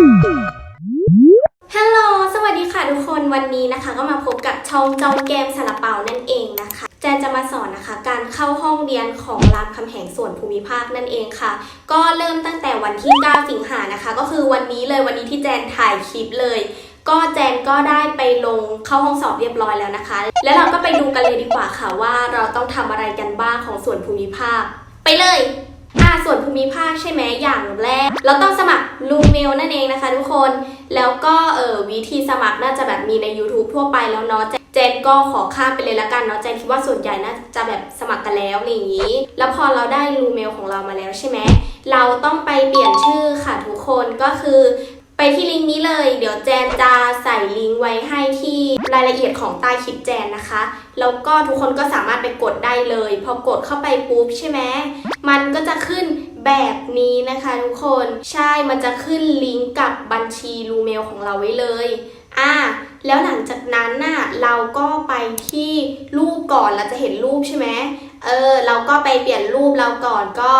ฮัลโหล สวัสดีค่ะทุกคน วันนี้นะคะ ก็มาพบกับช่องจองแกมซาลาเปานั่นเองนะคะ แจนจะมาสอนนะคะ การเข้าห้องเรียนของรามคำแหงส่วนภูมิภาคนั่นเองค่ะ ก็เริ่มตั้งแต่วันที่ 9 สิงหานะคะ ก็คือวันนี้เลยวันนี้ที่แจนถ่ายคลิปเลย ก็แจนก็ได้ไปลงเข้าห้องสอบเรียบร้อยแล้วนะคะ แล้วเราก็ไปดูกันเลยดีกว่าค่ะว่าเราต้องทำอะไรกันบ้างของส่วนภูมิภาค ไปเลย อ่าส่วนภูมิภาคใช่ไหมอย่างแรก เราต้องสมัครลูเมลนั่นเองนะคะทุกคน แล้วก็เออวิธีสมัครน่าจะแบบมีใน YouTube ทั่วไปแล้วเนาะเจเจนก็ขอข้ามไปเลยละกันเนาะเจนคิดว่าส่วนใหญ่น่าจะแบบสมัครกันแล้วอะไรอย่างนี้ แล้วพอเราได้ลูเมลของเรามาแล้วใช่ไหมเราต้องไปเปลี่ยนชื่อค่ะทุกคนก็คือ ไปที่ลิงก์นี้เลย เดี๋ยวแจนจะใส่ลิงก์ไว้ให้ที่รายละเอียดของใต้คลิปแจนนะคะ แล้วก็ทุกคนก็สามารถไปกดได้เลย พอกดเข้าไปปุ๊บใช่ไหมมันก็จะขึ้นแบบนี้นะคะทุกคน ใช่ มันจะขึ้นลิงก์กับบัญชีรูเมลของเราไว้เลย อ่า แล้วหลังจากนั้นน่ะ เราก็ไปที่รูปก่อนเราจะเห็นรูปใช่ไหมเออ เราก็ไปเปลี่ยนรูปเราก่อนก็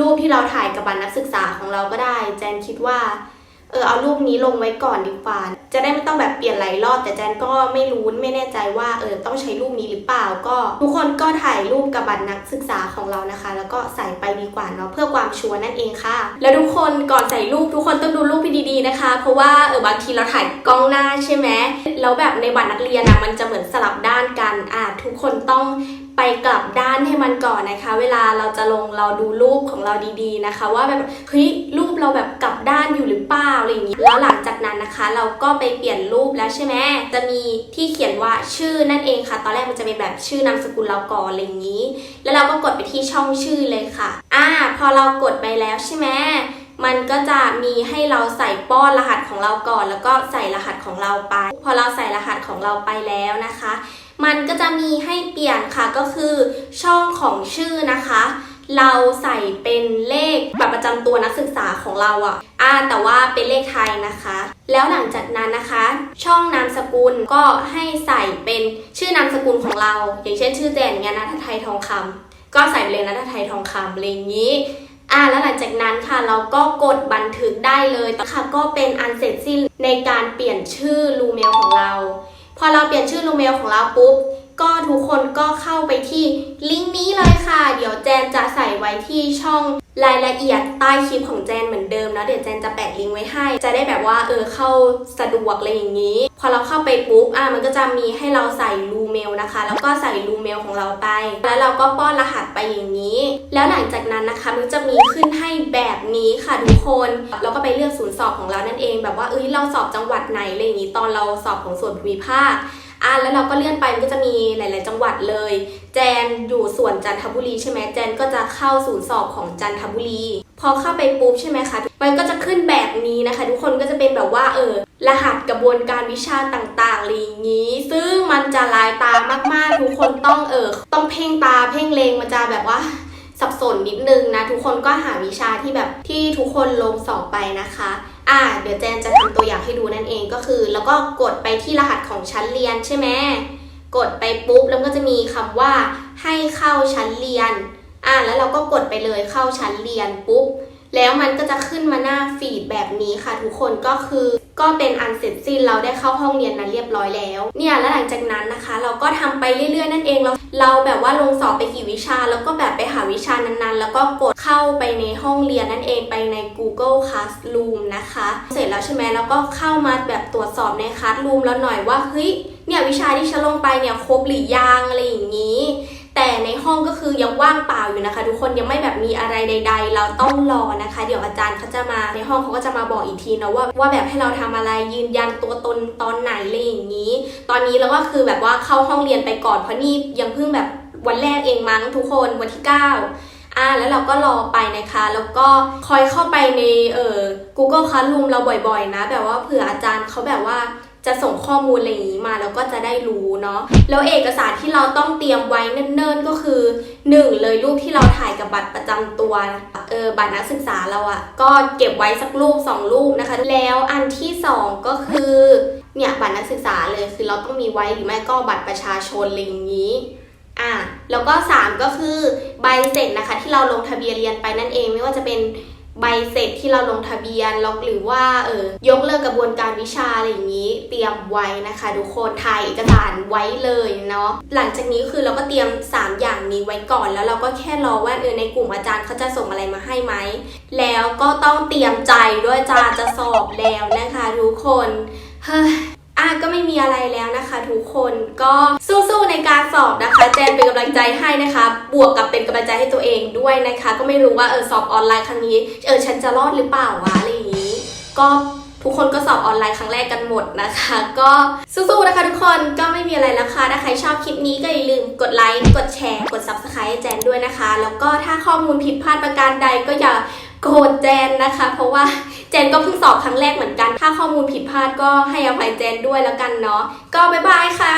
รูปที่เราถ่ายกับบัตรนักศึกษาของเราก็ได้ แจนคิดว่า เออเอารูปนี้ลงไว้ก่อนดีกว่าจะได้ไม่ต้องแบบเปลี่ยนหลายรอบ แต่แจนก็ไม่รู้ไม่แน่ใจว่าเออต้องใช้รูปนี้หรือเปล่าก็ ทุกคนก็ถ่ายรูปกับบัตรนักศึกษาของเรานะคะ แล้วก็ใส่ไปดีกว่าเนาะเพื่อความชัวร์นั่นเองค่ะ แล้วทุกคนก่อนใส่รูปทุกคนต้องดูรูปให้ดีๆนะคะ เพราะว่าเออบางทีเราถ่ายกล้องหน้าใช่ไหมแล้วแบบในบัตรนักเรียนอะมันจะเหมือนสลับด้านกันอะทุกคนต้อง ไปกลับด้านให้มันก่อนนะคะ เวลาเราจะลงเราดูรูปของเราดีๆนะคะ ว่าแบบเฮ้ยรูปเราแบบกลับด้านอยู่หรือเปล่าอะไรอย่างนี้แล้วหลังจากนั้นนะคะ เราก็ไปเปลี่ยนรูปแล้วใช่ไหมจะมีที่เขียนว่าชื่อนั่นเองค่ะ ตอนแรกมันจะเป็นแบบชื่อนามสกุลเราก่อนอะไรอย่างนี้ แล้วเราก็กดไปที่ช่องชื่อเลยค่ะ อ่า พอเรากดไปแล้วใช่ไหมมันก็จะมีให้เราใส่ป้อนรหัสของเราก่อน แล้วก็ใส่รหัสของเราไป พอเราใส่รหัสของเราไปแล้วนะคะ มันก็จะมีให้เปลี่ยนค่ะก็คือช่องของชื่อนะคะ เราใส่เป็นเลขบัตรประจำตัวนักศึกษาของเราอะ่ะอ่าแต่ว่าเป็นเลขไทยนะคะ แล้วหลังจากนั้นนะคะ ช่องนามสกุลก็ให้ใส่เป็นชื่อนามสกุลของเรา อย่างเช่น ชื่อแจนเนี่ยนะทัไทยทองคำก็ใส่ไปเลยนะทัไทยทองคำอะไรอย่างนี้อ่าแล้วหลังจากนั้นค่ะเราก็กดบันทึกได้เลยค่ะก็เป็นอันเสร็จสิ้นในการเปลี่ยนชื่อรูเมลของเรา พอเราเปลี่ยนชื่อลูเมลของเราปุ๊บ ก็ทุกคนก็เข้าไปที่ลิงก์นี้เลยค่ะ เดี๋ยวแจนจะใส่ไว้ที่ช่อง รายละเอียดใต้คลิปของแจนเหมือนเดิมนะเดี๋ยวแจนจะแปะลิงก์ไว้ให้ จะได้แบบว่าเออเข้าสะดวกอะไรอย่างนี้ พอเราเข้าไปปุ๊บอะมันก็จะมีให้เราใส่รูเมลนะคะ แล้วก็ใส่รูเมลของเราไป แล้วเราก็ป้อนรหัสไปอย่างนี้ แล้วหลังจากนั้นนะคะมันจะมีขึ้นให้แบบนี้ค่ะทุกคนเราก็ไปเลือกศูนย์สอบของเรานั่นเอง แบบว่าเอ้ยเราสอบจังหวัดไหนอะไรอย่างนี้ตอนเราสอบของส่วนภูมิภาค อะแล้วเราก็เลื่อนไปมันก็จะมีหลาย ๆ จังหวัดเลย แจนอยู่ส่วนจันทบุรีใช่ไหมแจนก็จะเข้าศูนย์สอบของจันทบุรี พอเข้าไปปุ๊บใช่ไหมคะมันก็จะขึ้นแบบนี้นะคะ ทุกคนก็จะเป็นแบบว่าเออรหัสกระบวนการวิชาต่างๆอะไรอย่างนี้ ซึ่งมันจะลายตามาก ๆ ทุกคนต้องเออต้องเพ่งตาเพ่งเลงมันจะแบบว่าสับสนนิดนึงนะ ทุกคนก็หาวิชาที่แบบที่ทุกคนลงสอบไปนะคะ อ่าเดี๋ยวแจนจะทำตัวอย่างให้ดูนั่นเองก็คือ แล้วก็กดไปที่รหัสของชั้นเรียนใช่ไหมกดไปปุ๊บแล้วก็จะมีคำว่าให้เข้าชั้นเรียนอ่าแล้วเราก็กดไปเลยเข้าชั้นเรียนปุ๊บแล้วมันก็จะขึ้นมาหน้าฟีดแบบนี้ค่ะทุกคนก็คือ ก็เป็นอันเสร็จสิ้นเราได้เข้าห้องเรียนนั้นเรียบร้อยแล้ว เนี่ยแล้วหลังจากนั้นนะคะ เราก็ทำไปเรื่อยๆนั่นเองเราเราแบบว่าลงสอบไปกี่วิชา แล้วก็แบบไปหาวิชานั้นๆ แล้วก็กดเข้าไปในห้องเรียนนั่นเองไปใน Google Classroom นะคะ เสร็จแล้วใช่ไหมแล้วก็เข้ามาแบบตรวจสอบใน Classroom แล้วหน่อยว่าเฮ้ยเนี่ยวิชาที่ฉันลงไปเนี่ยครบหรือยังอะไรอย่างนี้ แต่ในห้องก็คือยังว่างเปล่าอยู่นะคะ ทุกคนยังไม่แบบมีอะไรใด ๆ เราต้องรอนะคะ เดี๋ยวอาจารย์เขาจะมาในห้องเขาก็จะมาบอกอีกทีนะว่าว่าแบบให้เราทำอะไรยืนยันตัวตนตอนไหนอะไรอย่างนี้ ตอนนี้เราก็คือแบบว่าเข้าห้องเรียนไปก่อนเพราะนี่ยังเพิ่งแบบวันแรกเองมั้งทุกคนวันที่ 9อ่าแล้วเราก็รอไปนะคะ แล้วก็คอยเข้าไปในเอ่อ Google Classroom เราบ่อยๆ นะ แบบว่าเผื่ออาจารย์เขาแบบว่า จะส่งข้อมูลอะไรอย่างนี้มาแล้วก็จะได้รู้เนาะแล้วเอกสารที่เราต้องเตรียมไว้เนิ่นๆก็คือหนึ่งเลยรูปที่เราถ่ายกับบัตรประจำตัวเออบัตรนักศึกษาเราอะก็เก็บไว้สักรูปสองรูปนะคะ แล้วอันที่สองก็คือเนี่ยบัตรนักศึกษาเลยคือเราต้องมีไว้หรือไม่ก็บัตรประชาชนอะไรอย่างนี้อะแล้วก็ 3 ก็คือใบเสร็จนะคะที่เราลงทะเบียนเรียนไปนั่นเองไม่ว่าจะเป็น ใบเสร็จที่เราลงทะเบียนแล้วหรือว่าเออยกเลิกกระบวนการวิชาอะไรอย่างนี้ เตรียมไว้นะคะทุกคนถ่ายเอกสารไว้เลยเนาะหลังจากนี้คือเราก็เตรียม 3 อย่างนี้ไว้ก่อน แล้วเราก็แค่รอว่าเออในกลุ่มอาจารย์เขาจะส่งอะไรมาให้ไหมแล้วก็ต้องเตรียมใจด้วยอาจาจะสอบแล้วนะคะทุกคนเฮ้ย ก็ไม่มีอะไรแล้วนะคะ ทุกคนก็สู้ๆในการสอบนะคะ แจนเป็นกำลังใจให้นะคะ บวกกับเป็นกำลังใจให้ตัวเองด้วยนะคะ ก็ไม่รู้ว่าเออสอบออนไลน์ครั้งนี้เออฉันจะรอดหรือเปล่าวะอะไรอย่างนี้ ก็ทุกคนก็สอบออนไลน์ครั้งแรกกันหมดนะคะ ก็สู้ๆนะคะทุกคนก็ไม่มีอะไรแล้วค่ะถ้าใครชอบคลิปนี้ก็อย่าลืมกดไลค์กดแชร์กด subscribe แจนด้วยนะคะ แล้วก็ถ้าข้อมูลผิดพลาดประการใดก็อย่า โกรธแจนนะคะ เพราะว่าแจนก็เพิ่งสอบครั้งแรกเหมือนกัน ถ้าข้อมูลผิดพลาดก็ให้อภัยแจนด้วยแล้วกันเนาะก็บ๊ายบายค่ะ